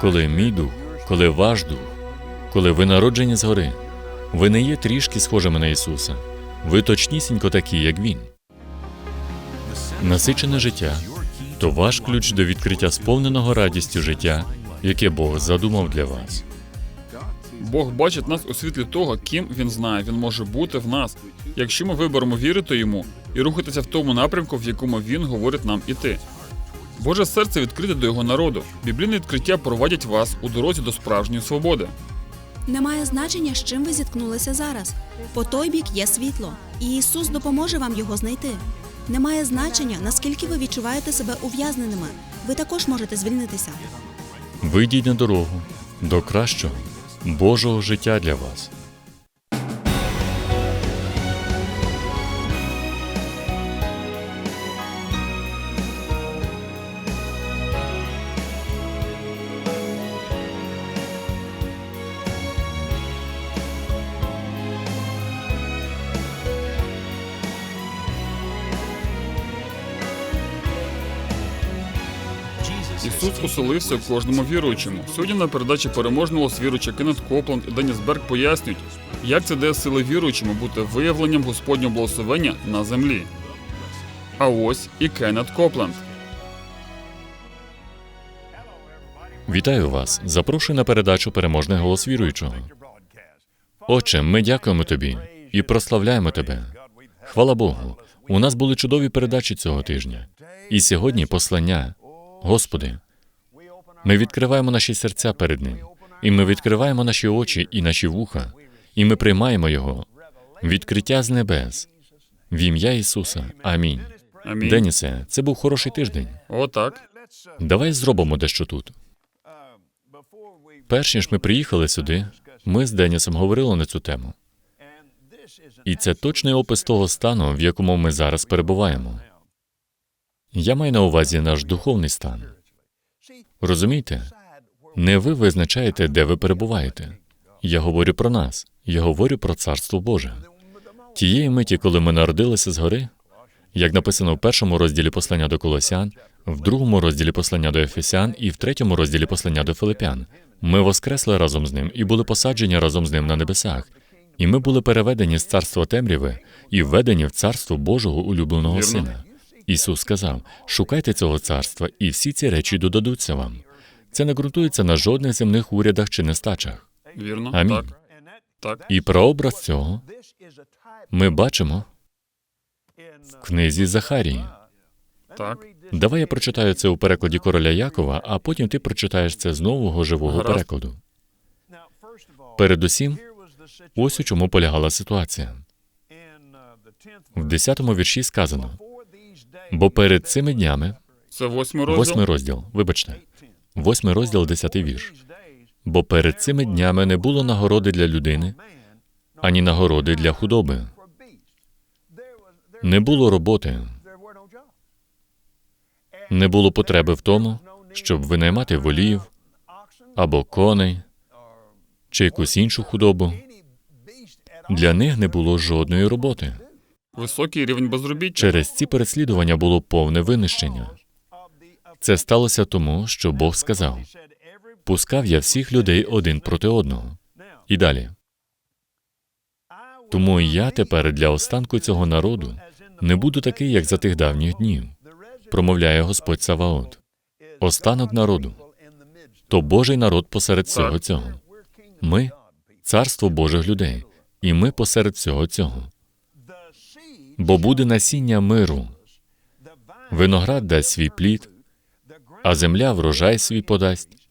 коли мій дух, коли ваш дух, коли ви народжені згори, ви не є трішки схожими на Ісуса. Ви точнісінько такі, як Він. Насичене життя то ваш ключ до відкриття сповненого радістю життя, яке Бог задумав для вас. Бог бачить нас у світлі того, ким він знає, він може бути в нас, якщо ми виберемо вірити йому і рухатися в тому напрямку, в якому він говорить нам іти. Боже серце відкрите до його народу. Біблійне відкриття проводять вас у дорозі до справжньої свободи. Немає значення, з чим ви зіткнулися зараз. По той бік є світло, і Ісус допоможе вам його знайти. Немає значення, наскільки ви відчуваєте себе ув'язненими. Ви також можете звільнитися. Вийдіть на дорогу до кращого Божого життя для вас. Ісус оселився в кожному віруючому. Сьогодні на передачі переможного голос віруюча Кеннет Копланд і Деніс Берг пояснюють, як це дає сили віруючому бути виявленням Господнього благословення на землі. А ось і Кеннет Копланд. Вітаю вас! Запрошую на передачу Переможний голос віруючого. Отче, ми дякуємо тобі і прославляємо тебе. Хвала Богу. У нас були чудові передачі цього тижня. І сьогодні послання. Господи, ми відкриваємо наші серця перед Ним, і ми відкриваємо наші очі і наші вуха, і ми приймаємо Його. Відкриття з небес. В ім'я Ісуса. Амінь. Амінь. Денісе, це був хороший тиждень. Отак. Давай зробимо дещо тут. Перш ніж ми приїхали сюди, ми з Денісом говорили на цю тему. І це точний опис того стану, в якому ми зараз перебуваємо. Я маю на увазі наш духовний стан. Розумієте? Не ви визначаєте, де ви перебуваєте. Я говорю про нас, я говорю про Царство Боже. Тієї миті, коли ми народилися згори, як написано в першому розділі послання до Колосян, в другому розділі послання до Ефесян і в третьому розділі послання до Филипян, ми воскресли разом з ним і були посаджені разом з ним на небесах. І ми були переведені з царства темряви і введені в царство Божого улюбленого Вірно. сина. Ісус сказав: шукайте цього царства, і всі ці речі додадуться вам. Це не ґрунтується на жодних земних урядах чи нестачах. Вірно. Амінь. Так. Так. І прообраз цього ми бачимо в книзі Захарії. Так. Давай я прочитаю це у перекладі короля Якова, а потім ти прочитаєш це з нового живого Гаразд. перекладу. Передусім, ось у чому полягала ситуація. В 10-му вірші сказано: бо перед цими днями, Це восьмий розділ. восьмий розділ, вибачте, восьмий розділ, десятий вірш. Бо перед цими днями не було нагороди для людини, ані нагороди для худоби. Не було роботи, не було потреби в тому, щоб винаймати волів або коней чи якусь іншу худобу. Для них не було жодної роботи. Високий рівень безробіття. Через ці переслідування було повне винищення. Це сталося тому, що Бог сказав: пускав я всіх людей один проти одного. І далі. Тому я тепер для останку цього народу не буду такий, як за тих давніх днів, промовляє Господь Саваот. Останок народу то Божий народ посеред всього цього. Ми царство Божих людей, і ми посеред всього цього. Бо буде насіння миру, виноград дасть свій плід, а земля врожай свій подасть,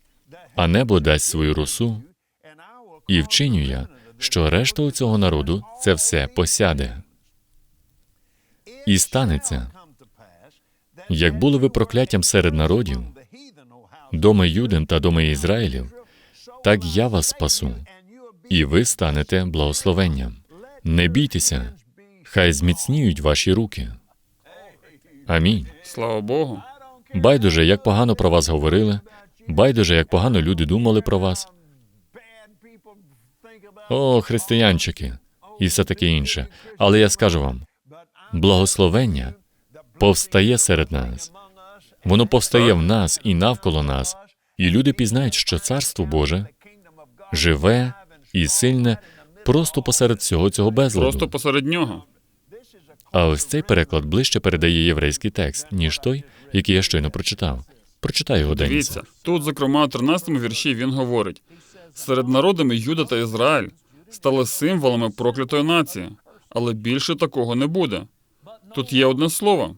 а небо дасть свою росу, і вчиню я, що решта у цього народу це все посяде. І станеться, як були ви прокляттям серед народів, доми Юдин та доми Ізраїлів, так я вас спасу, і ви станете благословенням. Не бійтеся, хай зміцніють ваші руки. Амінь. Слава Богу. Байдуже, як погано про вас говорили, байдуже, як погано люди думали про вас. О, християнчики, і все таке інше. Але я скажу вам: благословення повстає серед нас. Воно повстає в нас і навколо нас, І люди пізнають, що Царство Боже живе і сильне просто посеред всього цього безладу. Просто посеред нього. А ось цей переклад ближче передає єврейський текст, ніж той, який я щойно прочитав. Прочитай його Денісе. Дивіться, тут, зокрема, у 13 вірші він говорить: серед народами Юда та Ізраїль стали символами проклятої нації, але більше такого не буде. Тут є одне слово,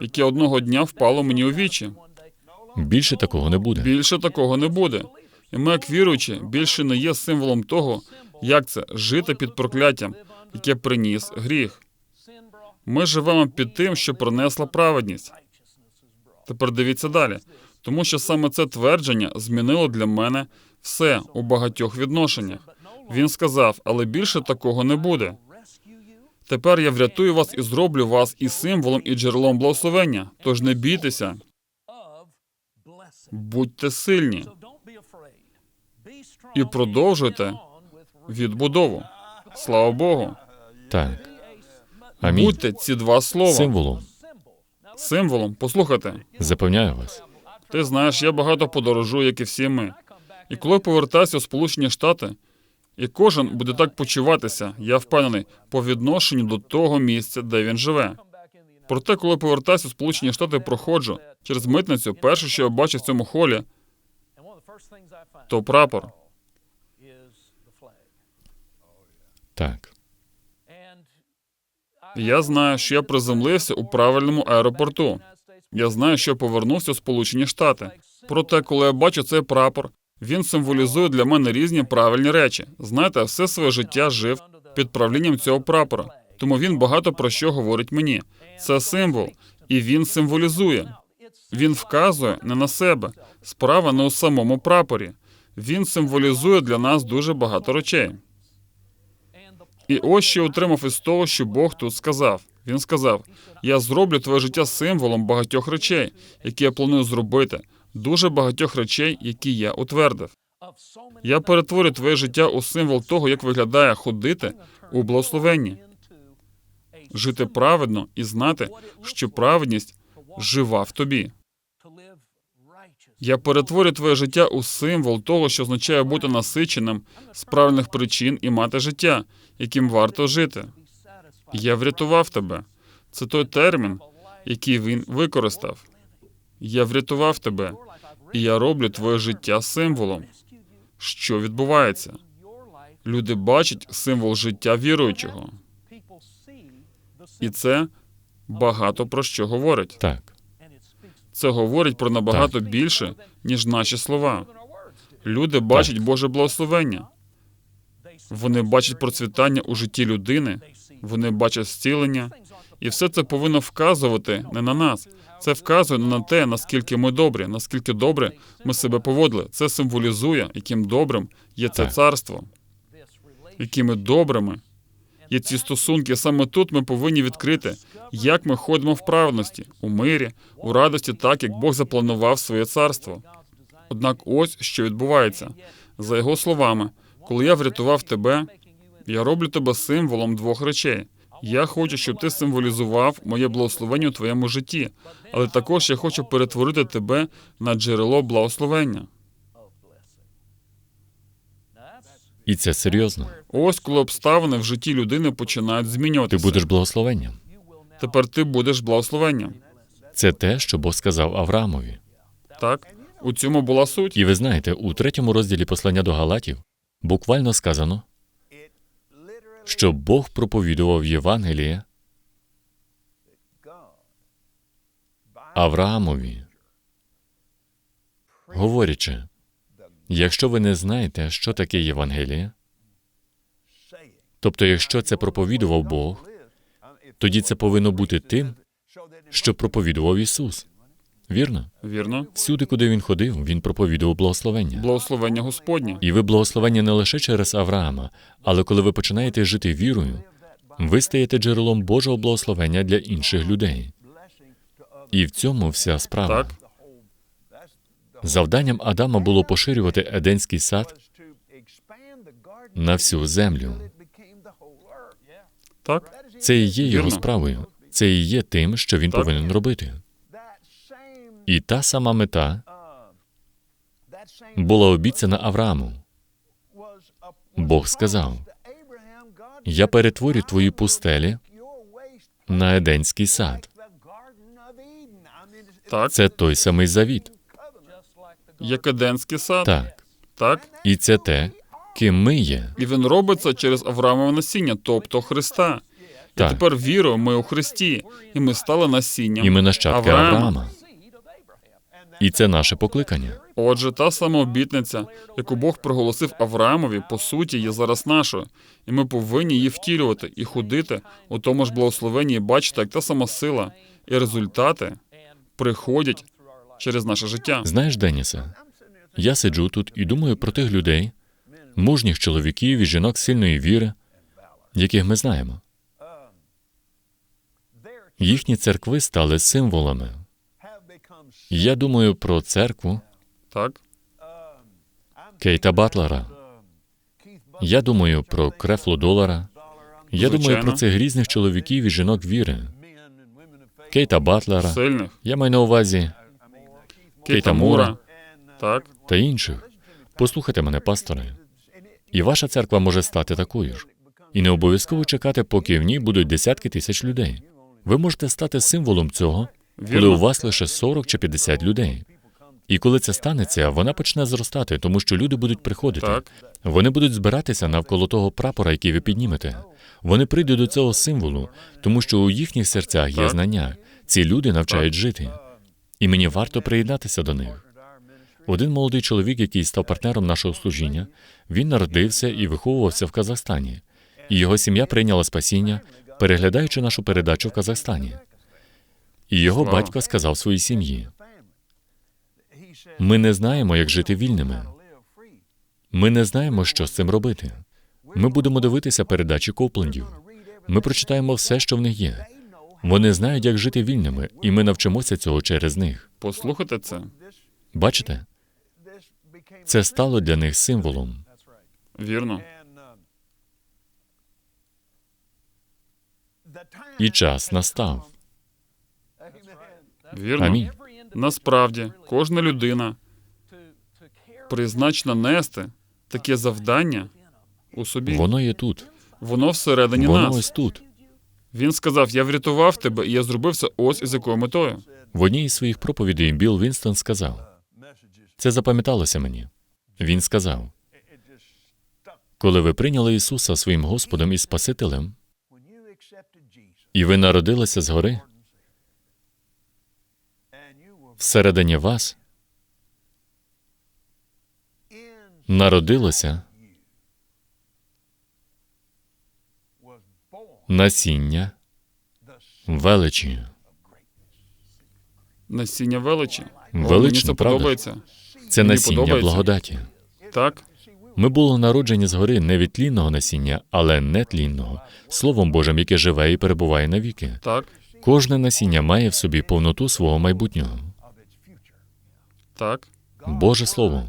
яке одного дня впало мені у вічі. Більше такого не буде. Більше такого не буде. І ми, як віруючі, більше не є символом того, як це жити під прокляттям, яке приніс гріх. Ми живемо під тим, що принесла праведність. Тепер дивіться далі, тому що саме це твердження змінило для мене все у багатьох відношеннях. Він сказав, але більше такого не буде. Тепер я врятую вас і зроблю вас і символом, і джерелом благословення. Тож не бійтеся, будьте сильні і продовжуйте відбудову. Слава Богу. Так. Амінь. Будьте ці два слова Символом. символом. Послухайте, Запевняю вас. ти знаєш, я багато подорожую, як і всі ми. І коли повертаюся у Сполучені Штати, і кожен буде так почуватися, я впевнений, по відношенню до того місця, де він живе. Проте, коли повертаюся у Сполучені Штати, проходжу через митницю, перше, що я бачу в цьому холі, то прапор. Так. Я знаю, що я приземлився у правильному аеропорту. Я знаю, що повернувся у Сполучені Штати. Проте, коли я бачу цей прапор, він символізує для мене різні правильні речі. Знаєте, все своє життя жив під правлінням цього прапора. Тому він багато про що говорить мені. Це символ, і він символізує. Він вказує не на себе. Справа не у самому прапорі. Він символізує для нас дуже багато речей. І ось що отримав із того, що Бог тут сказав. Він сказав: Я зроблю твоє життя символом багатьох речей, які я планую зробити, дуже багатьох речей, які я утвердив. Я перетворю твоє життя у символ того, як виглядає ходити у благословенні, жити праведно і знати, що праведність жива в тобі. Я перетворю твоє життя у символ того, що означає бути насиченим з правильних причин і мати життя, яким варто жити. Я врятував тебе. Це той термін, який він використав. Я врятував тебе, і я роблю твоє життя символом. Що відбувається? Люди бачать символ життя віруючого, і це багато про що говорить. Так. Це говорить про набагато більше, ніж наші слова. Люди бачать Боже благословення. Вони бачать процвітання у житті людини, вони бачать зцілення, і все це повинно вказувати не на нас. Це вказує не на те, наскільки ми добрі, наскільки добре ми себе поводили. Це символізує, яким добрим є це царство, якими добрими є ці стосунки. Саме тут ми повинні відкрити, як ми ходимо в праведності, у мирі, у радості, так як Бог запланував своє царство. Однак, ось що відбувається за його словами, коли я врятував тебе, я роблю тебе символом двох речей. Я хочу, щоб ти символізував моє благословення у твоєму житті, але також я хочу перетворити тебе на джерело благословення. І це серйозно. Ось коли обставини в житті людини починають Ти будеш благословенням. Тепер ти будеш благословенням. Це те, що Бог сказав Авраамові. Так у цьому була суть. І ви знаєте, у третьому розділі послання до Галатів буквально сказано, що Бог проповідував Євангеліє Авраамові, говорячи, якщо ви не знаєте, що таке Євангеліє, тобто, якщо це проповідував Бог, тоді це повинно бути тим, що проповідував Ісус. Вірно? Вірно, Всюди, куди він ходив, він проповідував благословення. благословення Господнє. І ви благословення не лише через Авраама, але коли ви починаєте жити вірою, ви стаєте джерелом Божого благословення для інших людей. І в цьому вся справа. Так. Завданням Адама було поширювати Еденський сад на всю землю. Так, Це і є його Вірно. справою. Це і є тим, що він Так. повинен робити. І та сама мета була обіцяна Аврааму. Бог сказав: Я перетворю твої пустелі на Еденський сад. Так, Це той самий завіт. Як Еденський сад. Так. Так. І це те, ким ми є. І він робиться через Авраамове насіння, тобто Христа. І тепер вірою ми у Христі, і ми стали насінням. І ми нащадки Авраама. Авраама. І це наше покликання. Отже, та сама обітниця, яку Бог проголосив Авраамові, по суті, є зараз нашою, і ми повинні її втілювати і ходити у тому ж благословенні, і бачити, як та сама сила і результати приходять через наше життя. Знаєш, Денісе, я сиджу тут і думаю про тих людей, мужніх чоловіків і жінок сильної віри, яких ми знаємо. Їхні церкви стали символами. Я думаю про церкву Так, Кейта Батлера. Я думаю про Крефло Долара. Я думаю про цих різних чоловіків і жінок віри. Кейта Батлера. сильних. Я маю на увазі Кейта Мура. Так, та інших. Послухайте мене, пасторе. І ваша церква може стати такою ж. І не обов'язково чекати, поки в ній будуть десятки тисяч людей. Ви можете стати символом цього, коли у вас лише 40 чи 50 людей. І коли це станеться, вона почне зростати, тому що люди будуть приходити. так, Вони будуть збиратися навколо того прапора, який ви піднімете. Вони прийдуть до цього символу, тому що у їхніх серцях є Так. знання. Ці люди навчають жити. І мені варто приєднатися до них. Один молодий чоловік, який став партнером нашого служіння, він народився і виховувався в Казахстані. І його сім'я прийняла спасіння, переглядаючи нашу передачу в Казахстані. І його батько сказав своїй сім'ї: ми не знаємо, як жити вільними. Ми не знаємо, що з цим робити. Ми будемо дивитися передачі Коплендів. Ми прочитаємо все, що в них є. Вони знають, як жити вільними, і ми навчимося цього через них. послухайте це. Бачите? Це стало для них символом. Вірно. І час настав. Вірно. Амінь. Насправді, кожна людина призначена нести таке завдання у собі. Воно є тут. Воно всередині Воно нас. ось тут. Він сказав: Я врятував тебе, і я зробив це ось із якою метою. В одній із своїх проповідей Білл Вінстон сказав: це запам'яталося мені. Він сказав: коли ви прийняли Ісуса своїм Господом і Спасителем, і ви народилися згори, всередині вас народилося насіння величі. Насіння величі. О, мені Велично, це правда? подобається. Це Мені насіння подобається. благодаті. Так, Ми були народжені згори не від тлінного насіння, але нетлінного, Словом Божим, яке живе і перебуває навіки. так, Кожне насіння має в собі повноту свого майбутнього. так, Боже Слово.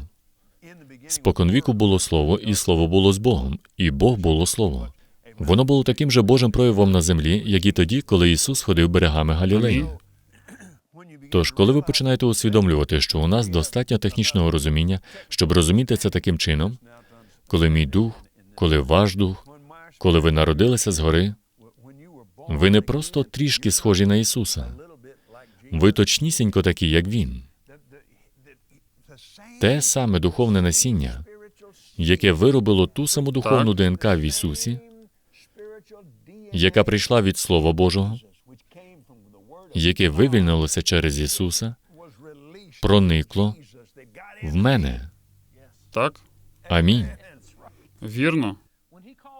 Споконвіку було Слово, і Слово було з Богом, і Бог було Слово. Воно було таким же Божим проявом на землі, як і тоді, коли Ісус ходив берегами Галілеї. Тож, коли ви починаєте усвідомлювати, що у нас достатньо технічного розуміння, щоб розуміти це таким чином, коли мій дух, коли ваш дух, коли ви народилися згори, ви не просто трішки схожі на Ісуса. Ви точнісінько такі, як Він. Те саме духовне насіння, яке виробило ту саму духовну ДНК в Ісусі, яка прийшла від Слова Божого, яке вивільнилося через Ісуса, проникло в мене. так, Амінь. вірно.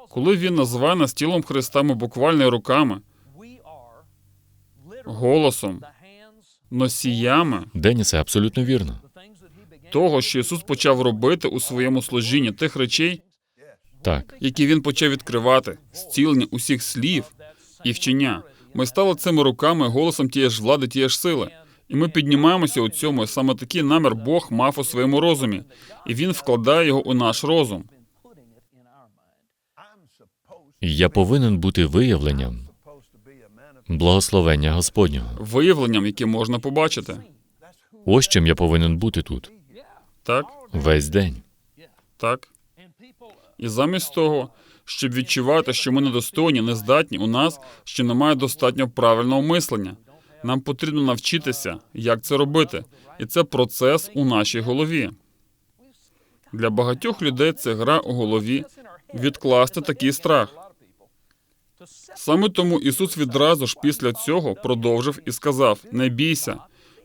Коли він називає нас тілом Христа, ми буквально руками, голосом, носіями Денісе, абсолютно вірно. того, що Ісус почав робити у своєму служінні, тих речей, Так, які він почав відкривати, зцілення усіх слів і вчення. Ми стали цими руками, голосом тієї ж влади, тієї ж сили. І ми піднімаємося у цьому. І саме такий намір Бог мав у своєму розумі, і він вкладає його у наш розум. я повинен бути виявленням благословення Господнього. виявленням, яке можна побачити. Ось чим я повинен бути тут. Так, весь день. так. І замість того, щоб відчувати, що ми недостойні, нездатні, у нас ще немає достатньо правильного мислення. Нам потрібно навчитися, як це робити. І це процес у нашій голові. Для багатьох людей це гра у голові відкласти такий страх. Саме тому Ісус відразу ж після цього продовжив і сказав: Не бійся,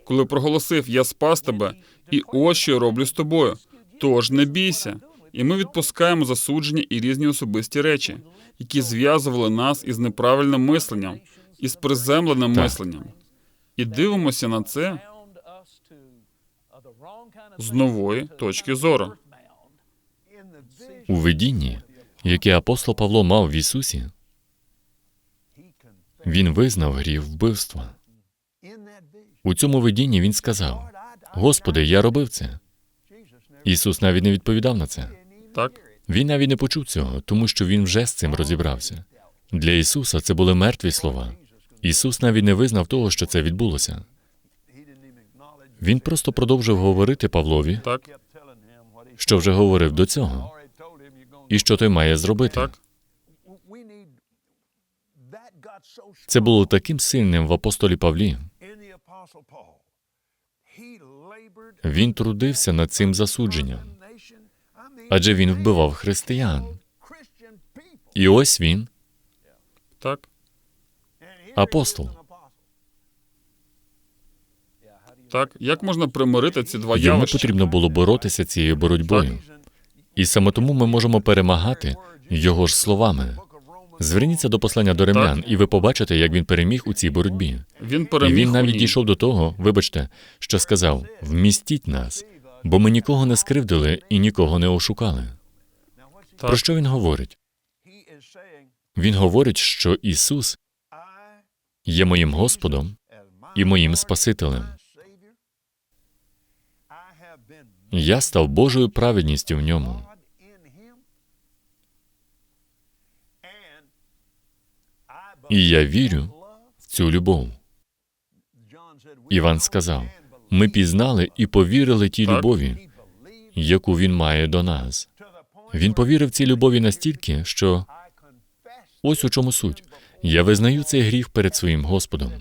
коли проголосив Я спас тебе, і ось що я роблю з тобою. Тож не бійся. І ми відпускаємо засудження і різні особисті речі, які зв'язували нас із неправильним мисленням, із приземленим Так. мисленням. І дивимося на це з нової точки зору. У видінні, яке апостол Павло мав в Ісусі, він визнав гріх вбивства. У цьому видінні він сказав: Господи, я робив це. Ісус навіть не відповідав на це. Так? Він навіть не почув цього, тому що він вже з цим розібрався. Для Ісуса це були мертві слова. Ісус навіть не визнав того, що це відбулося. Він просто продовжив говорити Павлові, Так? що вже говорив до цього, і що той має зробити. Так? Це було таким сильним в апостолі Павлі. Він трудився над цим засудженням, адже він вбивав християн. І ось він, Так? апостол. Так? Як можна примирити ці два Йому потрібно було боротися цією боротьбою. І саме тому ми можемо перемагати його ж словами. Зверніться до послання до римлян, і ви побачите, як він переміг у цій боротьбі. Він І він навіть дійшов до того, вибачте, що сказав: вмістіть нас, бо ми нікого не скривдили і нікого не ошукали. Так. Про що він говорить? Він говорить, що Ісус є моїм Господом і моїм Спасителем. Я став Божою праведністю в ньому. І я вірю в цю любов. Іван сказав: ми пізнали і повірили тій любові, яку він має до нас. Він повірив цій любові настільки, що ось у чому суть. Я визнаю цей гріх перед своїм Господом.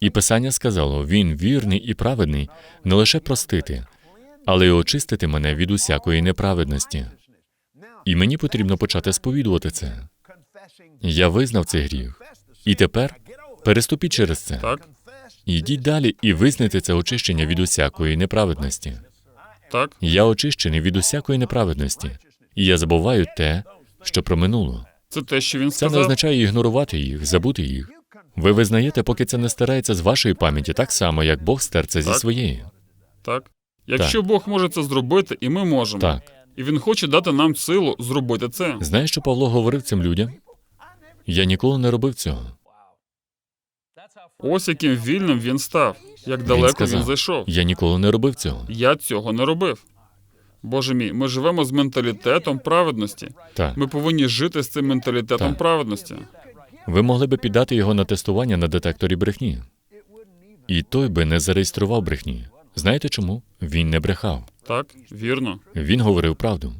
І Писання сказало: Він вірний і праведний не лише простити, але й очистити мене від усякої неправедності. І мені потрібно почати сповідувати це. Я визнав цей гріх. І тепер переступіть через це. Так? Йдіть далі і визнайте це очищення від усякої неправедності. Так? Я очищений від усякої неправедності, і я забуваю те, що проминуло. Це те, що він Це не означає ігнорувати їх, забути їх. Ви визнаєте, поки це не стирається з вашої пам'яті, так само, як Бог стер це зі Так. своєї. Так? Якщо Бог може це зробити, і ми можемо. Так. І він хоче дати нам силу зробити це. Знаєш, що Павло говорив цим людям? Я ніколи не робив цього. Ось яким вільним він став, як далеко він, сказав. зайшов. Я ніколи не робив цього. Я цього не робив. Боже мій, ми живемо з менталітетом праведності. Так. Ми повинні жити з цим менталітетом Так. праведності. Ви могли би піддати його на тестування на детекторі брехні. І той би не зареєстрував брехні. Знаєте чому? Він не брехав. Так, вірно. Він говорив правду.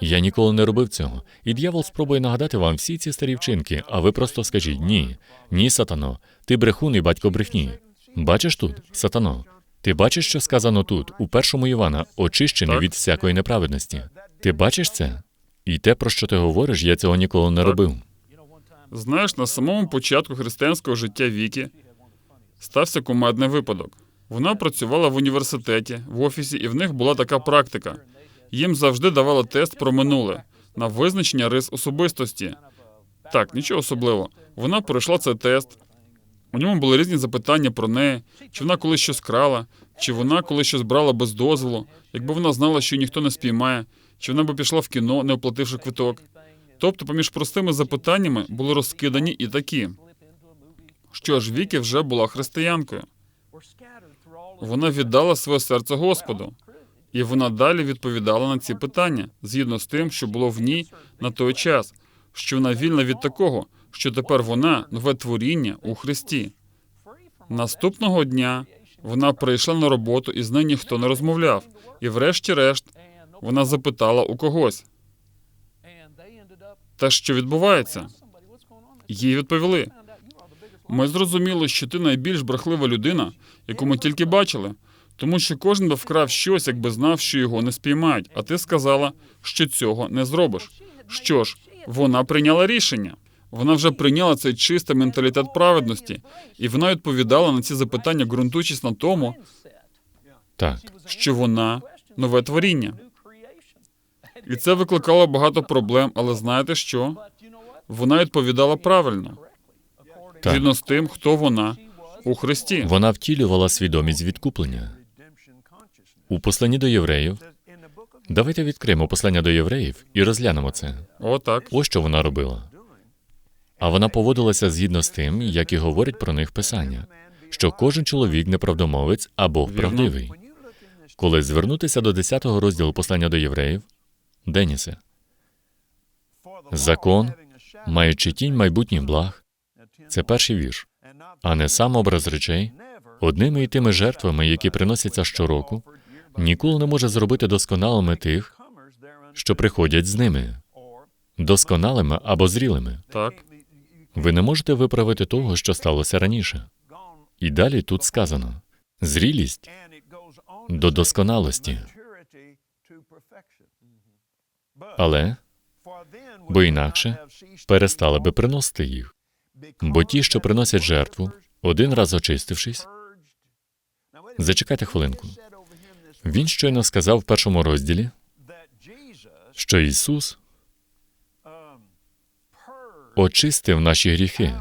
Я ніколи не робив цього. І дьявол спробує нагадати вам всі ці старі вчинки, а ви просто скажіть ні, ні, сатано, ти брехун і батько брехні. Бачиш тут, сатано? Ти бачиш, що сказано тут, у першому Івана, очищений від всякої неправедності. Ти бачиш це? І те, про що ти говориш, я цього ніколи не робив. Знаєш, на самому початку християнського життя Вікі стався кумедний випадок. Вона працювала в університеті, в офісі, і в них була така практика. Їм завжди давали тест про минуле на визначення рис особистості. Так, нічого особливого. Вона пройшла цей тест. У ньому були різні запитання про неї, чи вона колись щось крала, чи вона колись щось брала без дозволу, якби вона знала, що ніхто не спіймає, чи вона би пішла в кіно, не оплативши квиток. Тобто, поміж простими запитаннями були розкидані і такі. Що ж, Вікі вже була християнкою. Вона віддала своє серце Господу, і вона далі відповідала на ці питання згідно з тим, що було в ній на той час, що вона вільна від такого, що тепер вона нове творіння у Христі. Наступного дня вона прийшла на роботу, і з нею ніхто не розмовляв. І врешті-решт вона запитала у когось, та що відбувається? Їй відповіли: ми зрозуміли, що ти найбільш брехлива людина, яку ми тільки бачили, тому що кожен би вкрав щось, якби знав, що його не спіймають. А ти сказала, що цього не зробиш. Що ж, вона прийняла рішення. Вона вже прийняла цей чистий менталітет праведності, і вона відповідала на ці запитання, ґрунтуючись на тому, Так, що вона нове творіння. І це викликало багато проблем, але знаєте що? Вона відповідала правильно, згідно з тим, хто вона у Христі. Вона втілювала свідомість відкуплення. У посланні до євреїв. Давайте відкриємо послання до євреїв і розглянемо це. О, так. Ось що вона робила. А вона поводилася згідно з тим, як і говорить про них писання, що кожен чоловік неправдомовець а Бог правдивий. Коли звернутися до 10 розділу послання до євреїв, Денісе, закон, маючи тінь майбутніх благ, це перший вірш, а не сам образ речей, одними і тими жертвами, які приносяться щороку, ніколи не може зробити досконалими тих, що приходять з ними, досконалими або зрілими. Так. Ви не можете виправити того, що сталося раніше. І далі тут сказано: зрілість до досконалості. але бо інакше перестали би приносити їх. Бо ті, що приносять жертву, один раз очистившись, зачекайте хвилинку. Він щойно сказав в першому розділі, що Ісус очистив наші гріхи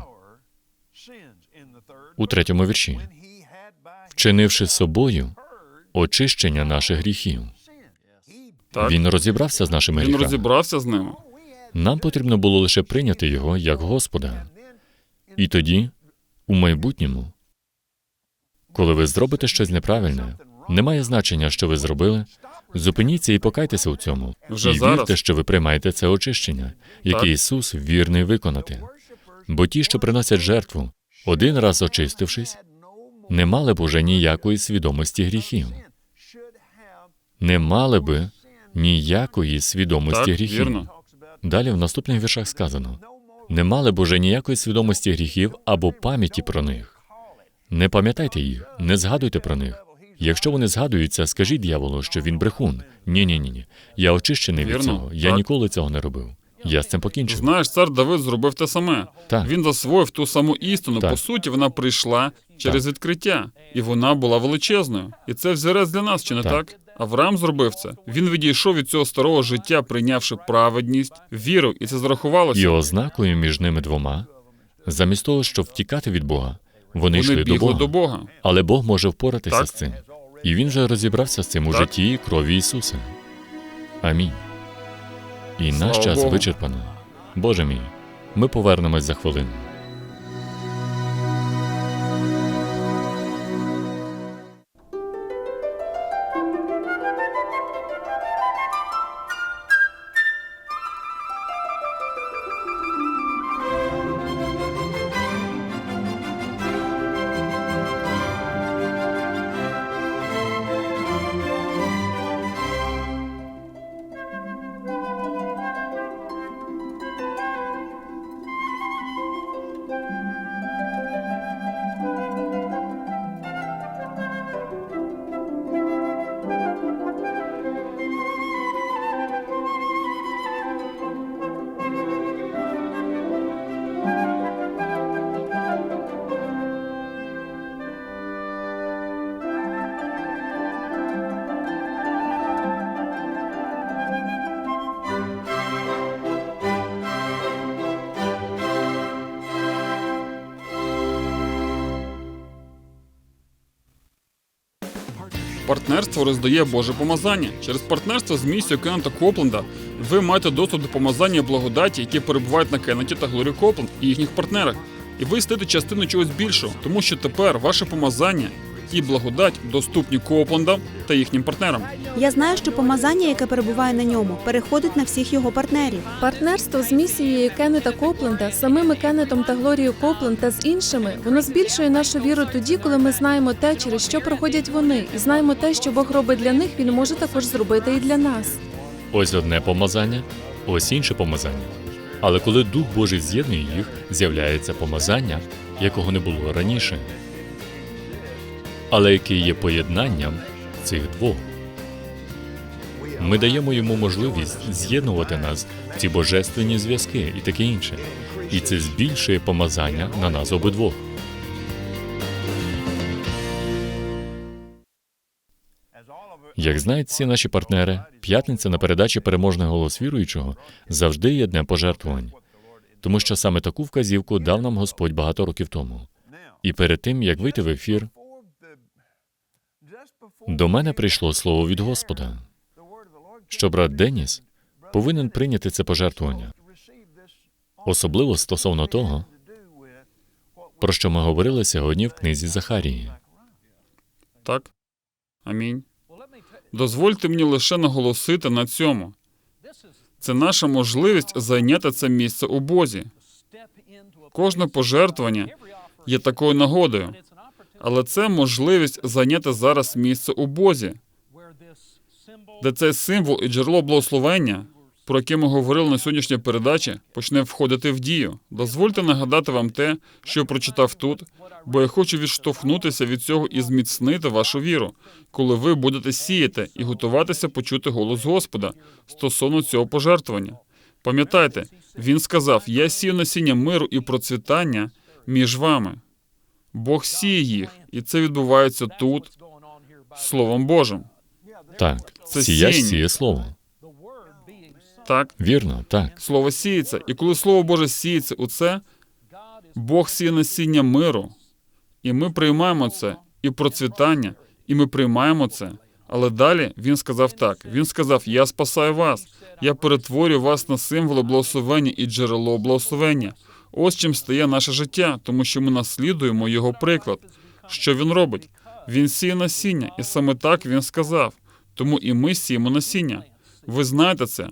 у третьому вірші, вчинивши собою очищення наших гріхів. Так. Він розібрався з нашими Він гріхами. розібрався з ними. Нам потрібно було лише прийняти його як Господа. І тоді, у майбутньому, коли ви зробите щось неправильне, немає значення, що ви зробили. Зупиніться і покайтеся у цьому. Вже і зараз. вірте, що ви приймаєте це очищення, яке Так. Ісус вірний виконати. Бо ті, що приносять жертву, один раз очистившись, не мали б уже ніякої свідомості гріхів. Не мали би ніякої свідомості Так, гріхів. вірно. Далі в наступних віршах сказано: не мали б уже ніякої свідомості гріхів або пам'яті про них. Не пам'ятайте їх, не згадуйте про них. Якщо вони згадуються, скажіть дьяволу, що він брехун. Ні, ні, ні, ні. Я очищений від Вірно, цього. Я так. ніколи цього не робив. Я з цим покінчив. Знаєш, цар Давид зробив те саме. Так. Він засвоїв ту саму істину. Так. По суті, вона прийшла через відкриття, і вона була величезною. І це взірець для нас, чи не Так. так? Авраам зробив це. Він відійшов від цього старого життя, прийнявши праведність, віру, і це зрахувалося. І ознакою між ними двома, замість того, щоб втікати від Бога, вони, Вони йшли до Бога. до Бога. Але Бог може впоратися Так. з цим. І він вже розібрався з цим у житті і крові Ісуса. Амінь. І наш час вичерпано. Боже мій, ми повернемось за хвилину. Партнерство роздає Боже помазання. Через партнерство з місією Кеннета Копленда ви маєте доступ до помазання благодаті, які перебувають на Кеннеті та Глорі Копленд і їхніх партнерах. І ви стаєте частиною чогось більшого, тому що тепер ваше помазання і благодать доступні Копландам та їхнім партнерам. Я знаю, що помазання, яке перебуває на ньому, переходить на всіх його партнерів. Партнерство з місією Кеннета Копленда, самими Кеннетом та Глорією Копленд та з іншими, воно збільшує нашу віру тоді, коли ми знаємо те, через що проходять вони, і знаємо те, що Бог робить для них, він може також зробити і для нас. Ось одне помазання, ось інше помазання. Але коли Дух Божий з'єднує їх, з'являється помазання, якого не було раніше, але яке є поєднанням цих двох. Ми даємо йому можливість з'єднувати нас в ці божественні зв'язки і таке інше. І це збільшує помазання на нас обидвох. Як знають всі наші партнери, п'ятниця на передачі переможний голос віруючого завжди є днем пожертвувань, тому що саме таку вказівку дав нам Господь багато років тому. І перед тим як вийти в ефір, до мене прийшло слово від Господа, що брат Деніс повинен прийняти це пожертвування, особливо стосовно того, про що ми говорили сьогодні в книзі Захарії. Так? Амінь. Дозвольте мені лише наголосити на цьому. Це наша можливість зайняти це місце у Бозі. Кожне пожертвування є такою нагодою, але це можливість зайняти зараз місце у Бозі, де цей символ і джерело благословення, про яке ми говорили на сьогоднішній передачі, почне входити в дію. Дозвольте нагадати вам те, що прочитав тут, бо я хочу відштовхнутися від цього і зміцнити вашу віру, коли ви будете сіяти і готуватися почути голос Господа стосовно цього пожертвування. Пам'ятайте, він сказав: Я сію насіння миру і процвітання між вами. Бог сіє їх, і це відбувається тут, Словом Божим. Так, Це сія сіяння. сіє слово. Так, Вірно, так. слово сіється. І коли Слово Боже сіється у це, Бог сіє насіння миру. І ми приймаємо це, і процвітання, і ми приймаємо це. Але далі він сказав так: він сказав: Я спасаю вас, я перетворю вас на символи благословення і джерело благословення. Ось чим стає наше життя, тому що ми наслідуємо його приклад. Що він робить? Він сіє насіння, і саме так він сказав. Тому і ми сіємо насіння. Ви знаєте це.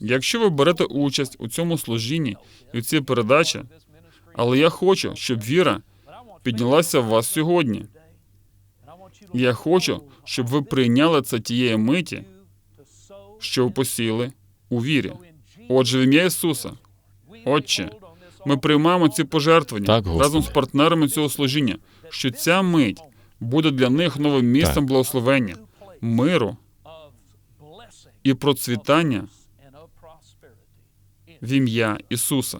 Якщо ви берете участь у цьому служінні і у цій передачі, але я хочу, щоб віра піднялася в вас сьогодні. Я хочу, щоб ви прийняли це тієї миті, що ви посіяли у вірі. Отже, в ім'я Ісуса, Отче, ми приймаємо ці пожертвування Так, разом з партнерами цього служіння, що ця мить буде для них новим місцем Так. благословення, миру і процвітання в ім'я Ісуса.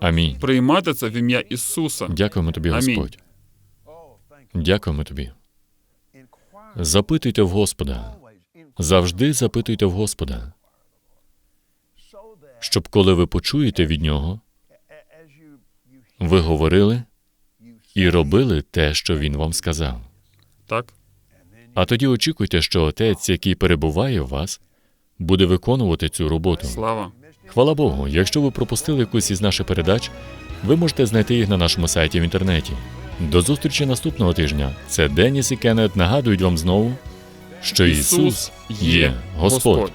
Амінь. Приймати це в ім'я Ісуса. Дякуємо тобі, Амінь. Господь. Дякуємо тобі. Запитуйте в Господа. Завжди запитуйте в Господа, щоб коли ви почуєте від нього, ви говорили і робили те, що він вам сказав. Так? А тоді очікуйте, що отець, який перебуває в вас, буде виконувати цю роботу. Слава. Хвала Богу, якщо ви пропустили якусь із наших передач, ви можете знайти їх на нашому сайті в інтернеті. До зустрічі наступного тижня. Це Деніс і Кеннет нагадують вам знову, що Ісус є Господь.